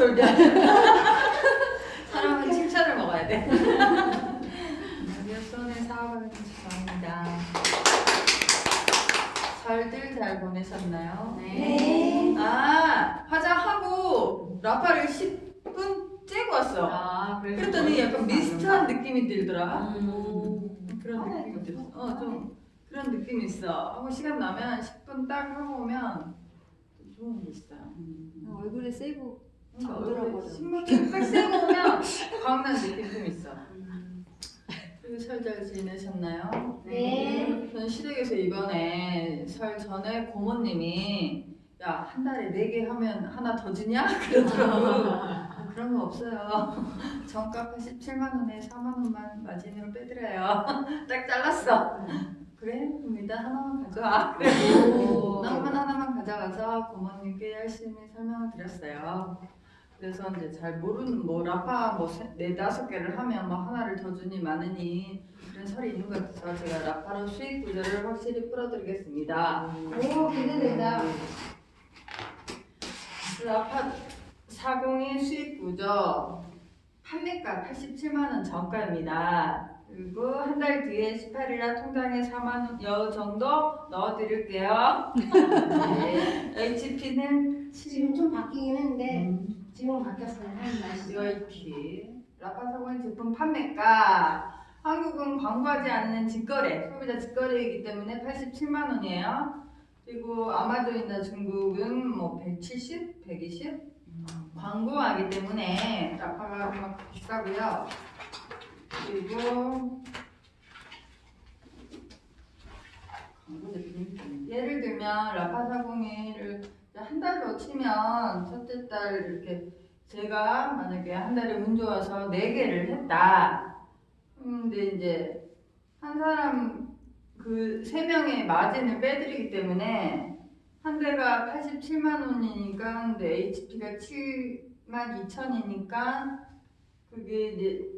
돌자. 사람은 칭찬을 먹어야 돼. 여son의 사업을 죄송합니다. 설들 잘 보내셨나요? 네. 아 화장하고 라파를 10분 째고 왔어. 아, 그래서 그랬더니 약간 미스트한 느낌이 들더라. 음. 그런 느낌이 들었어. 어, 좀 그런 느낌이 있어. 하고 시간 나면 10분 딱 하고 오면 좀 좋은 게 있어요. 얼굴에 세이브. 얼굴에 신문지 딱 세고 오면 광난 느낌 좀 있어. 그리고 설 잘 지내셨나요? 네. 저는 시댁에서 이번에 설 전에 고모님이 야 한 달에 네 개 하면 하나 더 주냐 그러더라고. 아, 그런 거 없어요. 정가 87만 원에 4만 원만 마진으로 빼드려요. 딱 잘랐어. 그래? 그럼 일단 하나만 가져와. 그래. 오. 나만 하나만 가져가서 고모님께 열심히 설명을 드렸어요. 그래서 이제 잘 모르는 뭐 라파 뭐네 다섯 개를 하면 뭐 하나를 더 주니 많으니 그런 설이 있는 것 같아서 제가 라파로 수익 구조를 확실히 풀어드리겠습니다. 오, 기대된다. 라파 402 수익 구조 판매가 87만 원 정가입니다. 그리고 한 달 뒤에 18일날 통장에 4만 원여 정도 넣어드릴게요. 네. HP는 지금 좀 바뀌긴 했는데 음. 지금 바뀌었어요. 한 날씨. CIP 라파 사고인 제품 판매가 한국은 광고하지 않는 직거래 소비자 직거래이기 때문에 87만 원이에요. 그리고 아마존이나 중국은 뭐 170, 120 광고하기 때문에 라파가 막 비싸고요. 그리고 예를 들면 라파 401을 한 달로 치면 첫째 달 이렇게 제가 만약에 한 달에 운 좋아서 네 개를 했다. 근데 이제 한 사람 그 세 명의 마진을 빼드리기 때문에 한 대가 87만 원이니까 근데 HP가 7만 2천이니까 그게 이제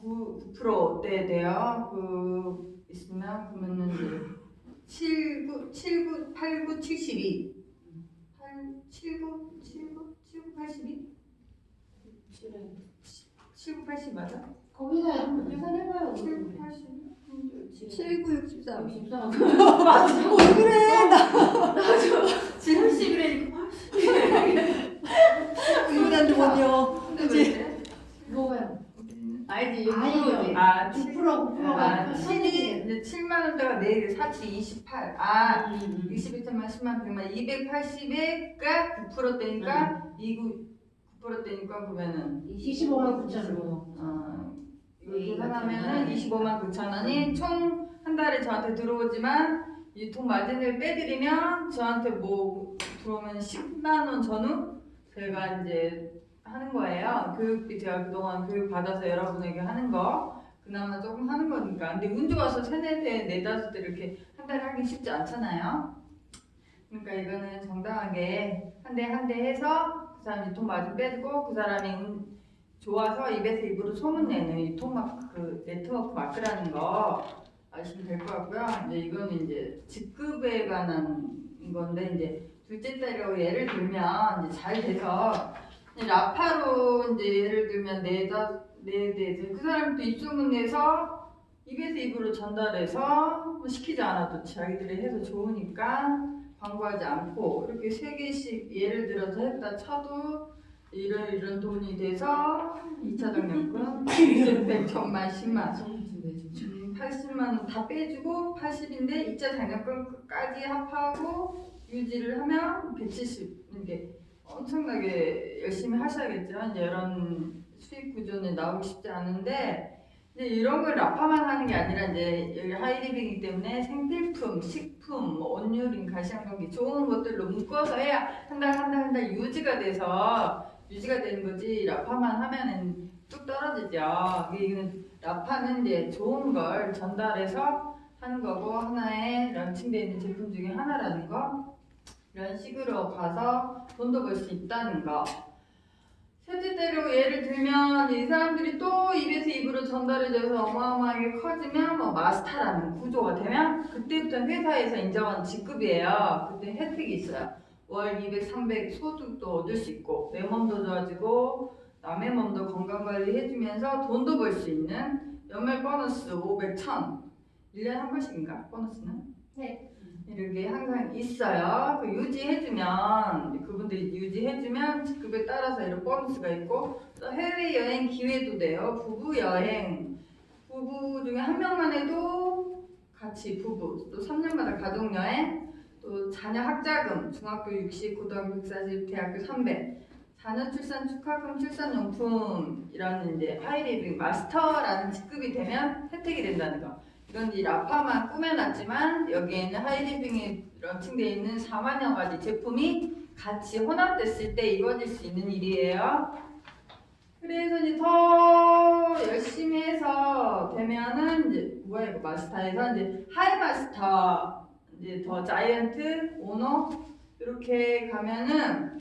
9, 9%대 돼요. 그 있으면 그러면은 이제 79, 79, 89, 72 8, 79, 79, 79, 82 79, 80 맞아? 한번 계산해봐요. 79, 80 7963 맞아. 왜 그래 나 지금 11이니까 인간도 못요 근데 왜 이래? 뭐가요? 알지? 아니죠. 아, 9% 7, 9%가 아, 7이 이제 7만 원대가 4개, 4, 7, 28. 아, 21천만, 10만, 100만, 280에가 9%대니까 29, 9%대니까 그러면은 25만 9천 원. 어, 이거 네, 계산하면은 맞잖아요. 25만 9천 원이 총 한 달에 저한테 들어오지만 유통 마진을 빼드리면 저한테 뭐 들어오면 10만 원 전후 제가 이제 하는 거예요. 교육비 제가 그동안 교육 받아서 여러분에게 하는 거 그나마 조금 하는 거니까. 근데 운 좋아서 세네 대, 네 다섯 대 이렇게 한 달에 하기 쉽지 않잖아요. 그러니까 이거는 정당하게 한 대 한 대 해서 그 사람 유통 마진 빼고 그 사람이 운 좋아서 입에서 입으로 소문내는 유통 마크 네트워크 마크라는 거 아시면 될 것 같고요. 이제 이거는 이제 직급에 관한 건데 이제 둘째 딸이라고 예를 들면 이제 잘 돼서 이제 라파로 이제 예를 들면 네다 네네 그 사람도 입소문 내서 입에서 입으로 전달해서 뭐 시키지 않아도 자기들이 해서 좋으니까 광고하지 않고 이렇게 세 개씩 예를 들어서 했다 쳐도 이런 이런 돈이 돼서 2차 적립금 100천만 10만 음, 80만 원 다 빼주고 80인데 2차 장려금까지 합하고 유지를 하면 170 이게 엄청나게 열심히 하셔야겠죠. 이제 이런 수익 구조는 나오기 쉽지 않은데 이제 이런 걸 라파만 하는 게 아니라 이제 여기 하이리빙이기 때문에 생필 품, 식품, 뭐 온유린, 가시안경기 좋은 것들로 묶어서 해야 한 달 한 달 한 달 유지가 돼서 유지가 되는 거지. 라파만 하면은 뚝 떨어지죠. 이거는 라파는 이제 좋은 걸 전달해서 하는 거고 하나의 런칭되어 있는 제품 중에 하나라는 거? 이런 식으로 가서 돈도 벌 수 있다는 거 셋째대로 예를 들면 이 사람들이 또 입에서 입으로 전달해져서 어마어마하게 커지면 뭐 마스터라는 구조가 되면 그때부터 회사에서 인정하는 직급이에요. 그때 혜택이 있어요. 월 200, 300 소득도 얻을 수 있고 내 몸도 좋아지고 남의 몸도 건강 관리 해주면서 돈도 벌 수 있는 연말 보너스 500, 1000 1년에 한 번씩인가 보너스는? 네. 이렇게 항상 있어요. 그 유지해주면 그분들이 유지해주면 직급에 따라서 이런 보너스가 있고 또 해외 여행 기회도 돼요. 부부 여행 부부 중에 한 명만 해도 같이 부부 또 3년마다 가족 여행 또 자녀 학자금 중학교 60, 고등학교 140, 대학교 300 자녀 출산 축하금, 출산용품 이런 이제 하이리빙 마스터라는 직급이 되면 혜택이 된다는 거. 이건 이 라파만 꾸며놨지만 여기에는 하이리빙에 런칭되어 있는 4만여 가지 제품이 같이 혼합됐을 때 이루어질 수 있는 일이에요. 그래서 이제 더 열심히 해서 되면은 이제 뭐야 이거 마스터에서 이제 하이 마스터 이제 더 자이언트 오너 이렇게 가면은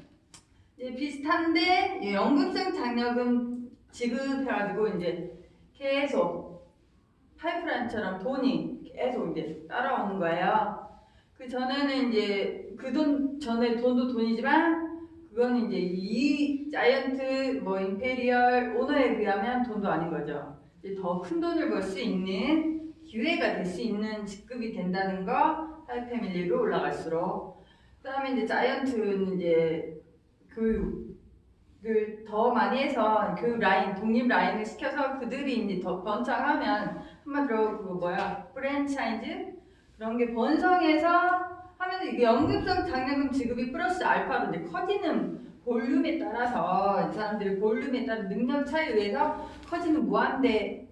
이제 비슷한데 이 연금성 장려금 지급해가지고 이제 계속 파이프라인처럼 돈이 계속 이제 따라오는 거예요. 그 전에는 이제 그 돈 전에 돈도 돈이지만 그건 이제 이 자이언트 뭐 임페리얼 오너에 비하면 돈도 아닌 거죠. 이제 더 큰 돈을 벌 수 있는 기회가 될 수 있는 직급이 된다는 거 하이 패밀리로 올라갈수록 그다음에 이제 자이언트는 이제 교육을 더 많이 해서 교육 라인 독립 라인을 시켜서 그들이 이제 더 번창하면 한마디로 그거 뭐야 프랜차이즈 그런 게 번성해서 하면서 이게 연금성 장려금 지급이 플러스 알파로 이제 커지는 볼륨에 따라서 이 사람들의 볼륨에 따른 능력 차이에 의해서 커지는 무한대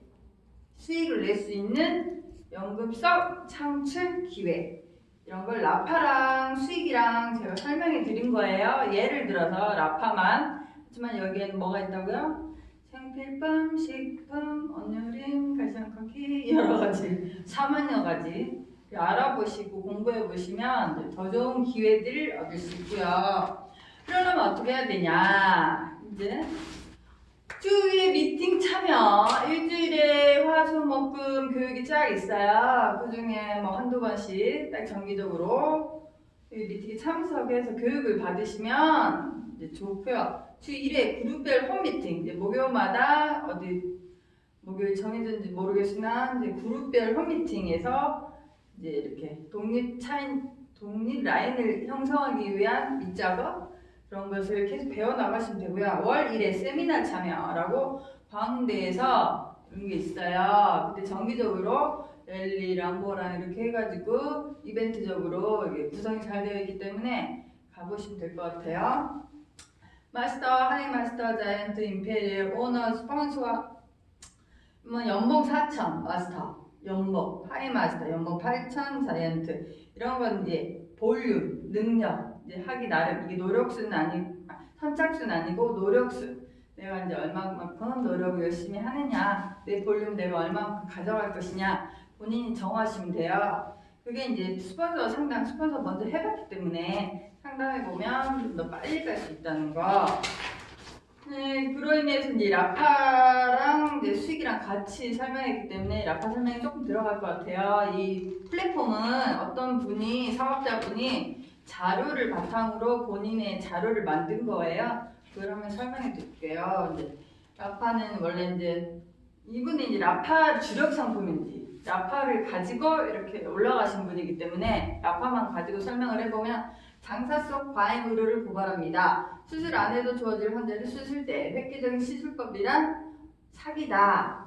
수익을 낼 수 있는 연금성 창출 기회 이런 걸 라파랑 수익이랑 제가 설명해 드린 거예요. 예를 들어서 라파만 하지만 여기에는 뭐가 있다고요? 생필품, 식품, 언유림, 갈상커피 여러 가지 4만여 가지 알아보시고 공부해 보시면 더 좋은 기회들을 얻을 수 있고요. 그러려면 어떻게 해야 되냐? 이제 주위에 미팅 참여 일주일에 화수목금 교육이 쫙 있어요. 그 중에 뭐 한두 번씩 딱 정기적으로 이 미팅에 참석해서 교육을 받으시면 좋고요. 주 1회 그룹별 홈미팅 이제 목요일마다 어디 목요일 정해졌는지 모르겠으나 이제 그룹별 홈미팅에서 이제 이렇게 독립 차인 독립 라인을 형성하기 위한 밑작업 그런 것을 계속 배워 나가시면 되고요. 월 1회 세미나 참여라고 광대에서 이런 게 있어요. 그때 정기적으로 랠리, 람보랑 이렇게 해가지고 이벤트적으로 구성이 잘 되어 있기 때문에 가보시면 될 것 같아요. 마스터, 하이 마스터, 자이언트, 임페리얼, 오너, 스폰서와 뭐 연봉 4천 마스터, 연봉, 하이 마스터, 연봉 8천, 자이언트. 이런 건 이제 볼륨, 능력 이제 하기 나름. 이게 노력수는 아니 선착순 아니고 노력수. 내가 이제 얼마만큼 노력을 열심히 하느냐 내 볼륨 내가 얼마만큼 가져갈 것이냐 본인이 정하시면 돼요. 그게 이제 스폰서 상담 스폰서 먼저 해봤기 때문에 상담해 보면 좀 더 빨리 갈 수 있다는 거 네, 그로 인해서 이제 라파랑 이제 수익이랑 같이 설명했기 때문에 라파 설명이 조금 들어갈 것 같아요. 이 플랫폼은 어떤 분이 사업자분이 자료를 바탕으로 본인의 자료를 만든 거예요. 한번 설명해 드릴게요. 이제 라파는 원래 이제 이분이 이제 라파 주력 상품인지 라파를 가지고 이렇게 올라가신 분이기 때문에 라파만 가지고 설명을 해보면 장사 속 과잉 의료를 고발합니다. 수술 안 해도 좋아질 환자를 수술 때 획기적인 시술법이란 사기다.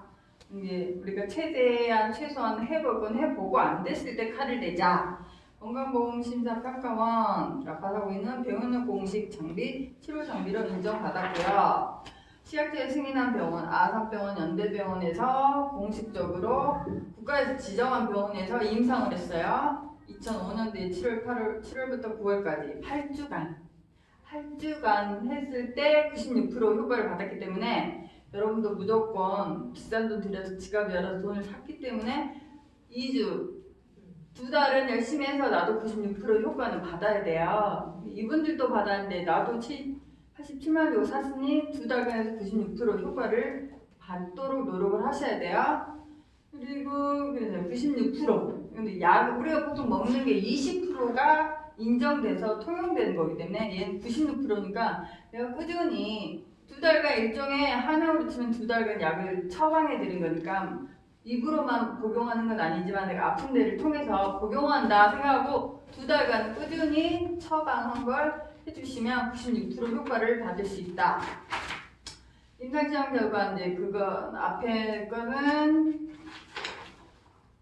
이제 우리가 최대한 최소한 해볼 건 해보고 안 됐을 때 칼을 내자. 건강보험심사 평가원 라파사고인은 병원의 공식 장비, 치료 장비로 인정받았고요. 치약제 승인한 병원, 아산병원, 연대병원에서 공식적으로 국가에서 지정한 병원에서 임상을 했어요. 2005년도에 7월 8월 7월부터 9월까지 8주간 8주간 했을 때 96% 효과를 받았기 때문에 여러분도 무조건 비싼 돈 들여서 지갑 열어서 돈을 샀기 때문에 2주 두 달은 열심히 해서 나도 96% 효과는 받아야 돼요. 이분들도 받았는데 나도 7, 87만 주고 샀으니 두 달간에서 96% 효과를 받도록 노력을 하셔야 돼요. 그리고 그래서 96% 근데 약 우리가 보통 먹는 게 20%가 인정돼서 통용되는 거기 때문에 얘는 96%니까 내가 꾸준히 두 달간 일종의 한약으로 치면 두 달간 약을 처방해 드린 거니까 입으로만 복용하는 건 아니지만 내가 아픈 데를 통해서 복용한다 생각하고 두 달간 꾸준히 처방한 걸 해주시면 96% 효과를 받을 수 있다. 임상시험 결과 이제 그거 앞에 거는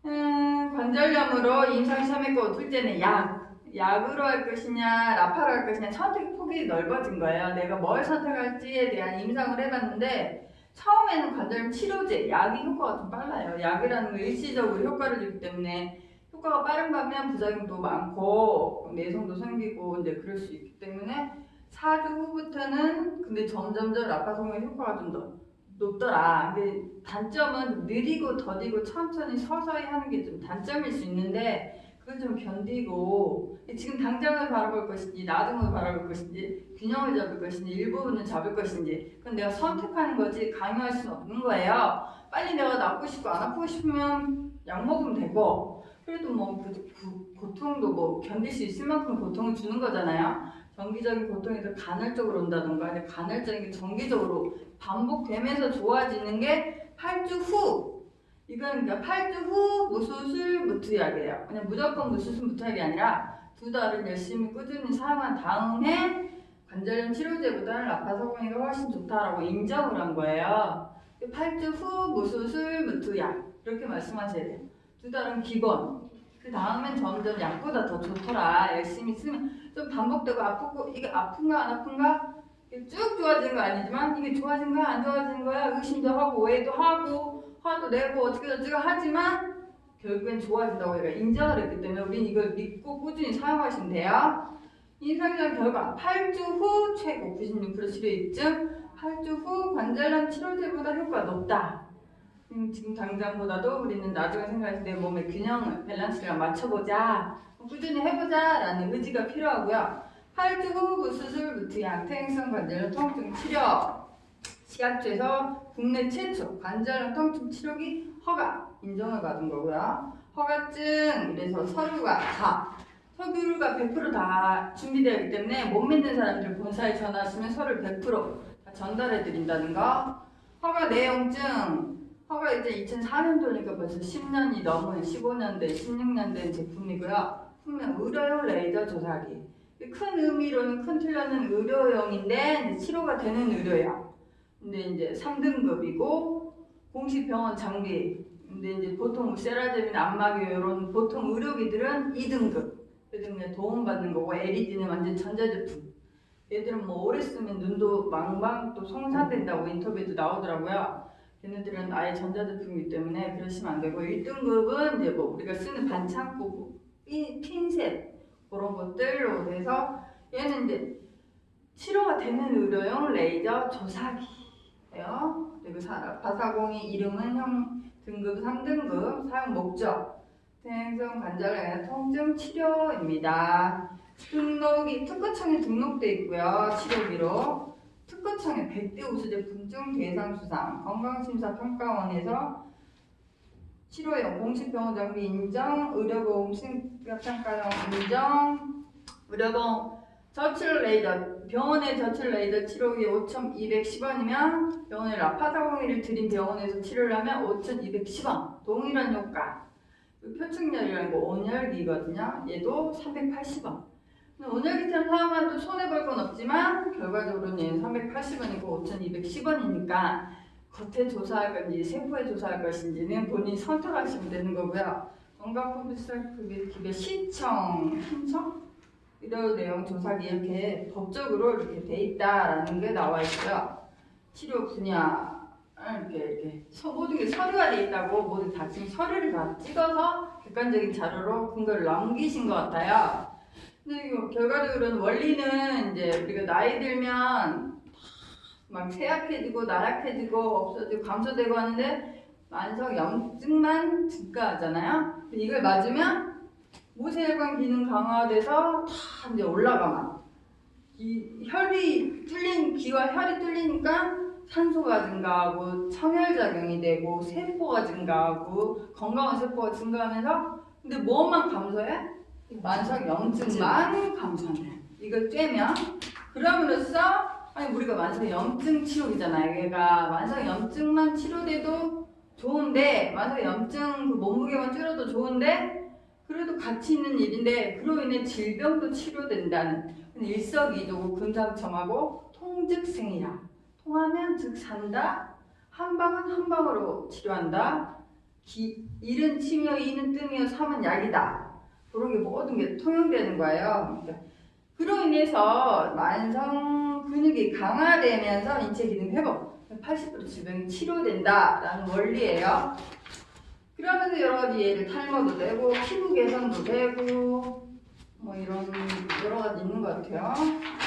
음, 관절염으로 임상 시험에 거 둘째는 약. 약으로 할 것이냐, 라파로 할 것이냐, 선택 폭이 넓어진 거예요. 내가 뭘 선택할지에 대한 임상을 해봤는데, 처음에는 관절염 치료제, 약이 효과가 좀 빨라요. 약이라는 건 일시적으로 효과를 주기 때문에, 효과가 빠른 반면 부작용도 많고, 내성도 생기고, 이제 그럴 수 있기 때문에, 4주 후부터는, 근데 점점점 라파 성의 효과가 좀 더 높더라. 근데 단점은 좀 느리고 더디고 천천히 서서히 하는 게 좀 단점일 수 있는데, 그걸 좀 견디고 지금 당장을 바라볼 것인지 나중을 바라볼 것인지 균형을 잡을 것인지 일부분은 잡을 것인지 그건 내가 선택하는 거지 강요할 수는 없는 거예요. 빨리 내가 낫고 싶고 안 아프고 싶으면 약 먹으면 되고 그래도 뭐 그, 그 고통도 뭐 견딜 수 있을 만큼 고통을 주는 거잖아요. 정기적인 고통이 더 간헐적으로 온다던가 근데 간헐적인 게 정기적으로 반복되면서 좋아지는 게 8주 후 이건 그러니까 8주 후 무수술 무투약이에요. 그냥 무조건 무수술 무투약이 아니라 두 달은 열심히 꾸준히 사용한 다음에 관절염 치료제보다는 라파사공이가 훨씬 좋다라고 인정을 한 거예요. 8주 후 무수술 무투약 이렇게 말씀하셔야 돼요. 두 달은 기본. 그 다음엔 점점 약보다 더 좋더라. 열심히 쓰면 좀 반복되고 아프고 이게 아픈가 안 아픈가 쭉 좋아지는 거 아니지만 이게 좋아진 거야 안 좋아지는 거야 의심도 하고 오해도 하고 화도 내고 어떻게 어떻게 하지만 결국엔 좋아진다고 얘가 인정을 했기 때문에 우린 이걸 믿고 꾸준히 사용하시면 돼요. 임상시험 결과 8주 후 최고 96% 치료 입증 8주 후 관절염 치료제보다 효과가 높다. 음, 지금 당장보다도 우리는 나중에 생각해서 내 몸의 균형을 밸런스를 맞춰보자 꾸준히 해보자 라는 의지가 필요하고요. 8주 후 무수술 무투약 퇴행성 관절염 통증 치료 시각처에서 국내 최초 관절염 통증 치료기 허가 인정을 받은 거고요. 허가증 이래서 서류가 다 서류가 100%다 준비되어 있기 때문에 못 믿는 사람들 본사에 전화하시면 서류를 100%다 전달해 드린다는 거. 허가 내용증 허가 이제 2004년도니까 벌써 10년이 넘은 15년 된 16년 된 제품이고요. 분명 의료용 레이저 조사기. 큰 의미로는 큰 틀려는 의료용인데 치료가 되는 의료용. 근데 이제 3등급이고 공식 병원 장비. 근데 이제 보통 세라젬이나 안마기 이런 보통 의료기들은 2등급. 그래서 그냥 도움받는 거고 LED는 완전 전자제품. 얘들은 뭐 오래 쓰면 눈도 망망 또 송산된다고 인터뷰에도 나오더라고요. 얘네들은 아예 전자제품이기 때문에 그러시면 안 되고 1등급은 이제 뭐 우리가 쓰는 반창고, 핀- 핀셋 그런 것들로 돼서 얘는 이제 치료가 되는 의료용 레이저 조사기예요. 그리고 사- 바사공이 이름은 형 등급 3등급 사용 목적 퇴행성 관절염 통증 치료입니다. 등록이 특허청에 등록돼 있고요. 치료기로 특허청에 100대 우수 제품 중 대상 수상 건강심사평가원에서 치료용 공식 병원 장비 인정 의료보험 심각평가용 인정 의료보험 저출 레이더 병원의 저출 레이더 치료기 5,210원이면 병원에 라파사공이를 들인 병원에서 치료를 하면 5,210원. 동일한 효과. 표층열이라는 거 온열기거든요. 얘도 380원 온열기처럼 사용해도 손해볼 건 없지만 결과적으로는 얘는 380원이고 5,210원이니까 겉에 조사할 건지 세포에 조사할 것인지는 본인이 선택하시면 되는 거고요. 건강컴퓨터 기계 신청 신청 이런 내용 조사기 이렇게 법적으로 이렇게 돼 있다라는 게 나와 있고요. 치료 분야 이렇게 이렇게 서- 모든 게 서류가 돼 있다고 모두 다 지금 서류를 다 찍어서 객관적인 자료로 근거를 남기신 것 같아요. 근데 결과적으로는 원리는 이제 우리가 나이 들면 막 쇠약해지고 나약해지고 없어지고 감소되고 하는데 만성 염증만 증가하잖아요. 이걸 맞으면 모세혈관 기능 강화돼서 다 이제 올라가만. 이 혈이 뚫린 귀와 혈이 뚫리니까 산소가 증가하고 청혈작용이 되고 세포가 증가하고 건강한 세포가 증가하면서 근데 뭐만 감소해? 만성 염증만 감소한다. 이걸 쬐면 그럼으로써 아니 우리가 만성 염증 치료기잖아요. 얘가 만성 염증만 치료돼도 좋은데 만성 염증 그 몸무게만 줄여도 좋은데 그래도 가치 있는 일인데 그로 인해 질병도 치료된다는 일석이조고 금상첨화고 통즉생이라 통하면 즉 산다? 한 방은 한 방으로 치료한다. 기, 일은 치며 이는 뜨며 삼은 약이다 그런 게 모든 게 통용되는 거예요. 그러니까 그로 인해서 만성 근육이 강화되면서 인체 기능 회복, 80% 질병이 치료된다라는 원리예요. 그러면서 여러 가지 예를 탈모도 되고 피부 개선도 되고 뭐 이런 여러 가지 있는 것 같아요.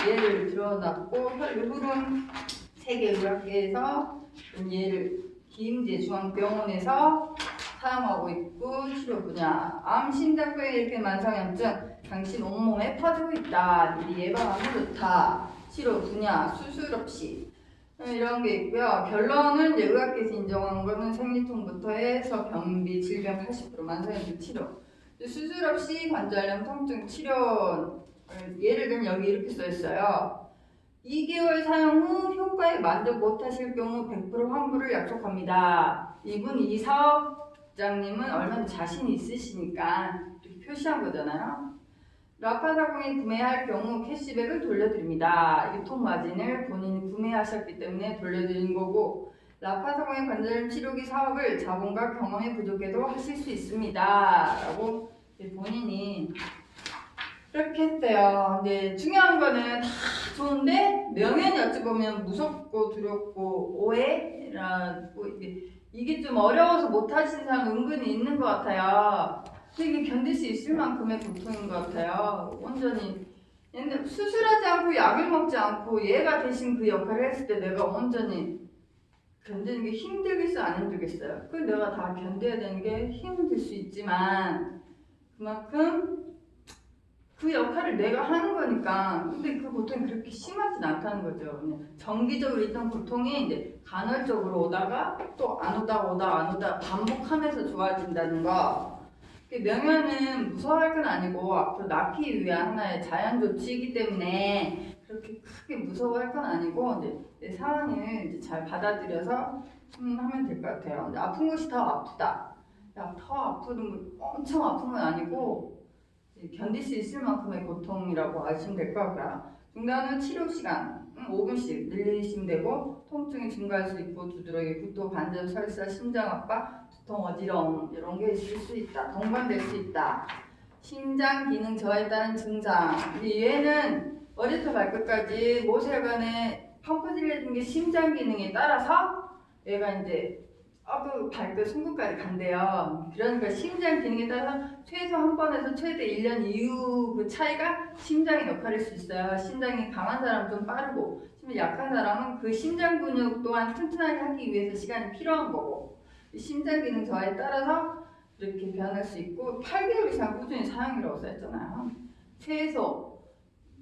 예를 들어놨고 혈류 흐름 세계의학계에서 이런 예를 기임제 중앙병원에서 사용하고 있고 치료 분야. 암, 심장병 이렇게 만성염증 당신 온몸에 퍼지고 있다. 미리 예방하면 좋다. 치료 분야 수술 없이. 어, 이런 게 있고요. 결론은 이제 의학계에서 인정한 거는 생리통부터 해서 변비 질병 80% 만성염증 치료. 수술 없이 관절염 통증 치료 어, 예를 들면 여기 이렇게 써 있어요. 2개월 사용 후 효과에 만족 못하실 경우 100% 환불을 약속합니다. 이분 이 사업 장님은 얼마나 자신이 있으시니까 이렇게 표시한 거잖아요. 라파사공이 구매할 경우 캐시백을 돌려드립니다. 유통 마진을 본인이 구매하셨기 때문에 돌려드린 거고 라파사공의 관절 치료기 사업을 자본과 경험이 부족해도 하실 수 있습니다. 라고 이제 본인이 그렇게 했대요. 근데 중요한 거는 다 좋은데 명연이 어찌 보면 무섭고 두렵고 오해라고 이게 이게 좀 어려워서 못 하시는 사람 은근히 있는 것 같아요. 이게 견딜 수 있을 만큼의 고통인 것 같아요. 온전히 근데 수술하지 않고 약을 먹지 않고 얘가 대신 그 역할을 했을 때 내가 온전히 견디는 게 힘들겠어 안 힘들겠어요? 그 내가 다 견뎌야 되는 게 힘들 수 있지만 그만큼 그 역할을 내가 하는 거니까. 근데 그 고통이 그렇게 심하진 않다는 거죠. 그냥 정기적으로 있던 고통이 이제 간헐적으로 오다가 또 안 오다가 오다가 안 오다가 반복하면서 좋아진다는 거. 그 명현은 무서워할 건 아니고 앞으로 낳기 위한 하나의 자연 조치이기 때문에 그렇게 크게 무서워할 건 아니고 이제 내 상황을 이제 잘 받아들여서 음, 하면 될 것 같아요. 아픈 것이 더 아프다. 야, 더 아프든 거 엄청 아픈 건 아니고 견딜 수 있을 만큼의 고통이라고 아시면 될 것 같고요. 중단은 치료 시간 음, 5분씩 늘리시면 되고 통증이 증가할 수 있고 두드러기, 구토, 관절, 설사, 심장 압박, 두통, 어지러움 이런 게 있을 수 있다. 동반될 수 있다. 심장 기능 저하에 따른 증상. 얘는 머리부터 발끝까지 모세혈관에 펌프 질려진 게 심장 기능에 따라서 얘가 이제 어그 발끝 손끝까지 간대요. 그러니까 심장 기능에 따라서 최소 한 번에서 최대 1년 이후 그 차이가 심장의 역할일 수 있어요. 심장이 강한 사람은 좀 빠르고 심장 약한 사람은 그 심장 근육 또한 튼튼하게 하기 위해서 시간이 필요한 거고 이 심장 기능 저하에 따라서 이렇게 변할 수 있고 8개월 이상 꾸준히 사용이라고 써있잖아요. 최소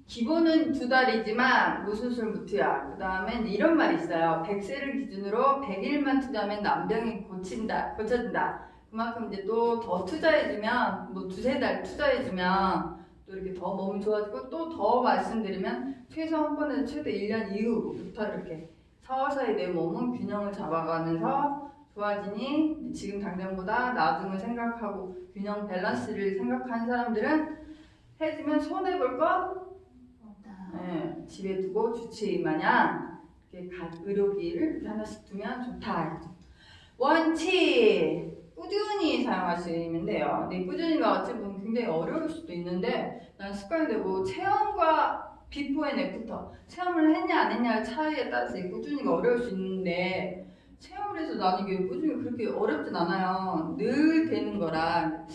기본은 두 달이지만 무수술 무투약 그 다음에 이런 말이 있어요. 100세를 기준으로 100일만 투자하면 남병이 고친다 고쳐진다. 그만큼 이제 또 더 투자해주면 뭐 두세 달 투자해주면 또 이렇게 더 몸이 좋아지고 또 더 말씀드리면 최소 한 번에서 최대 1년 이후부터 이렇게 서서히 내 몸은 균형을 잡아가면서 좋아지니 지금 당장보다 나중을 생각하고 균형 밸런스를 생각하는 사람들은 해주면 손해볼 것 네, 집에 두고 주치의 마냥 이렇게 각 의료기를 하나씩 두면 좋다. 원칙 꾸준히 사용하시면 돼요. 근데 꾸준히가 어찌 보면 굉장히 어려울 수도 있는데 난 습관이 되고 체험과 비포 앤 애프터 체험을 했냐 안 했냐의 차이에 따라서 이 꾸준히가 어려울 수 있는데 체험을 해서 나는 이게 꾸준히 그렇게 어렵진 않아요. 늘 되는 거라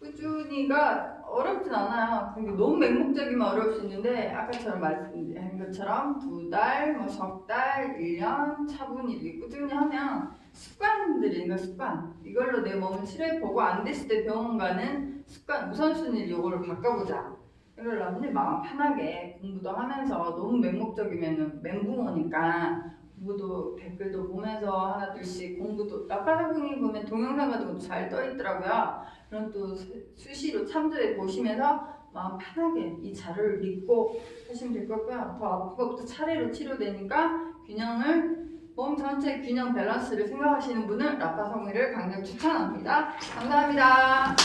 꾸준히가 어렵진 않아요. 그게 너무 맹목적이면 어려울 수 있는데 아까처럼 말씀드린 것처럼 두 달, 뭐 석 달, 1년 차분히 이렇게 꾸준히 하면 습관들인가 습관. 이걸로 내 몸을 치료해 보고 안 됐을 때 병원 가는 습관 우선순위를 이거를 바꿔보자. 이러려면 이제 마음 편하게 공부도 하면서 너무 맹목적이면 멘붕 오니까 모두 댓글도 보면서 하나둘씩 공부도 라파사공이 보면 동영상 같은 것도 잘 떠 있더라고요. 그럼 또 수- 수시로 참조해 보시면서 마음 편하게 이 자료를 믿고 하시면 될것 같고요. 더 아픈 것부터 차례로 치료되니까 균형을 몸 전체 균형 밸런스를 생각하시는 분은 라파성의를 강력 추천합니다. 감사합니다.